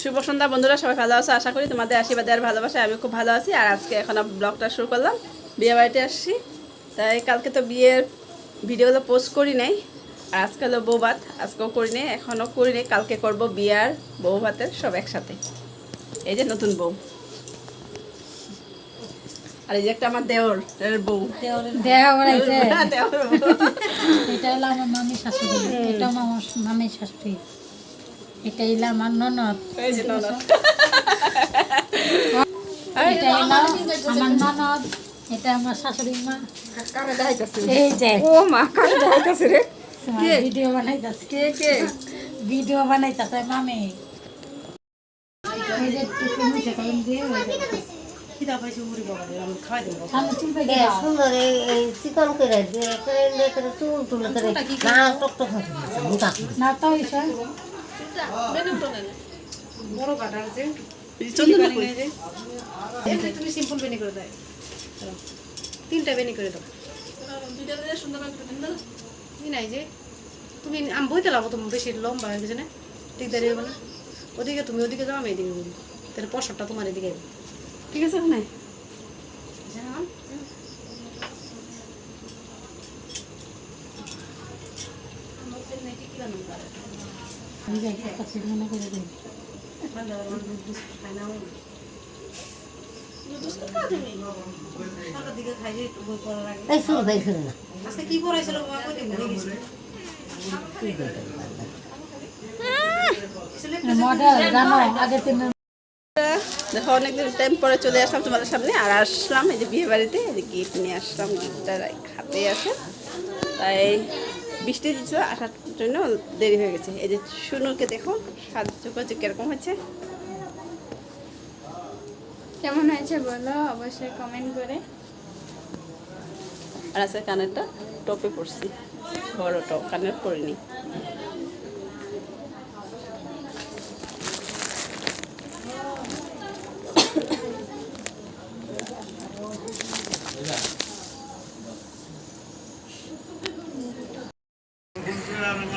শুভ সন্ধ্যা বন্ধুরা সবাই ভালো আছো? আশা করি তোমাদের আশীর্বাদে আর ভালোবাসায় আমি খুব ভালো আছি। আর আজকে এখন ব্লগটা শুরু করলাম। বিয়ে বাড়িতে আসছি। তাই কালকে তো বিয়ের ভিডিওগুলো পোস্ট করি নাই। আর আজকে হলো বউ ভাত আজকেও করি নাই এখনও করি নাই। কালকে করব বিয়ার বউ ভাতের সব একসাথে। এই যে নতুন বউ। আর এই যে একটা আমার দেওর বউ। দেওর বউ। এটা হলো আমার মামির শাশুড়ি। এটা আমার মামির শাশুড়ি। এটা হলো আমার ননদ। এই যে ননদ। এটা হলো আমার ননদ এটা আমার শাশুড়ি মা। এই যে। ও মা কাকে দেখাইতেছে রে। কে? ভিডিও বানাইতেছে। কে কে? ভিডিও বানাইতেছে মামি। এই যে টুকু মিঠে কলম দিয়ে ওই যে- আমি চিনতে এ গেলাম সুন্দর এই চিকন করে দিয়ে করে করে চুল তুলে করে না টক টক না তো তুমি সিম্পল বেনি করে দাও। তিনটা বেনি করে দাও। ই নাই যে। তুমি আমি বইতে লাগবো তুমি বেশি লম্বা হয়ে গেছে না? ঠিক দাঁড়িয়ে না? ওদিকে তুমি ওদিকে যাও আমি এদিকে যাব তাহলে পশরটা তোমার এদিকে। ঠিক আছে ওখানে আমি যাই একটা সিনেমা করে দিই এই শুরু ভাই শুরু না আজকে দেখো, অনেকদিন টাইম পরে চলে আসলাম তোমাদের সামনে, আর আসলাম, এই যে বিয়ে বাড়িতে, এই যে গিফট নিয়ে আসলাম গিফটটা হাতে আছে, তাই বৃষ্টি দিচ্ছিল, আসার জন্য দেরি হয়ে গেছে। এই যে শুনুকে দেখো সাহায্য করছে কীরকম হচ্ছে কেমন হয়েছে বলো অবশ্যই কমেন্ট করে। আর আছে কানেরটা টপে পড়ছি বড় টপ কানের পরিনি।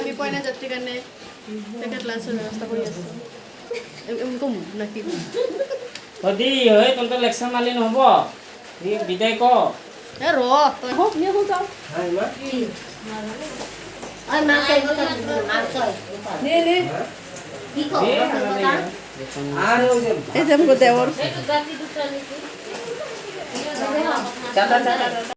আমি পয়না যাত্রী কারণে প্যাকেট লাঞ্চের ব্যবস্থা করে আছি। এমন কম নাকি যদি হয় তন্তে লেকচাৰ মালি নহ'ব। বিদায় ক। এ র তই হোক নিয়ে হোক যাও। ওই মা। কই মা কই কি কো আৰু এই যে আমাকে দেওর চাটা চাটা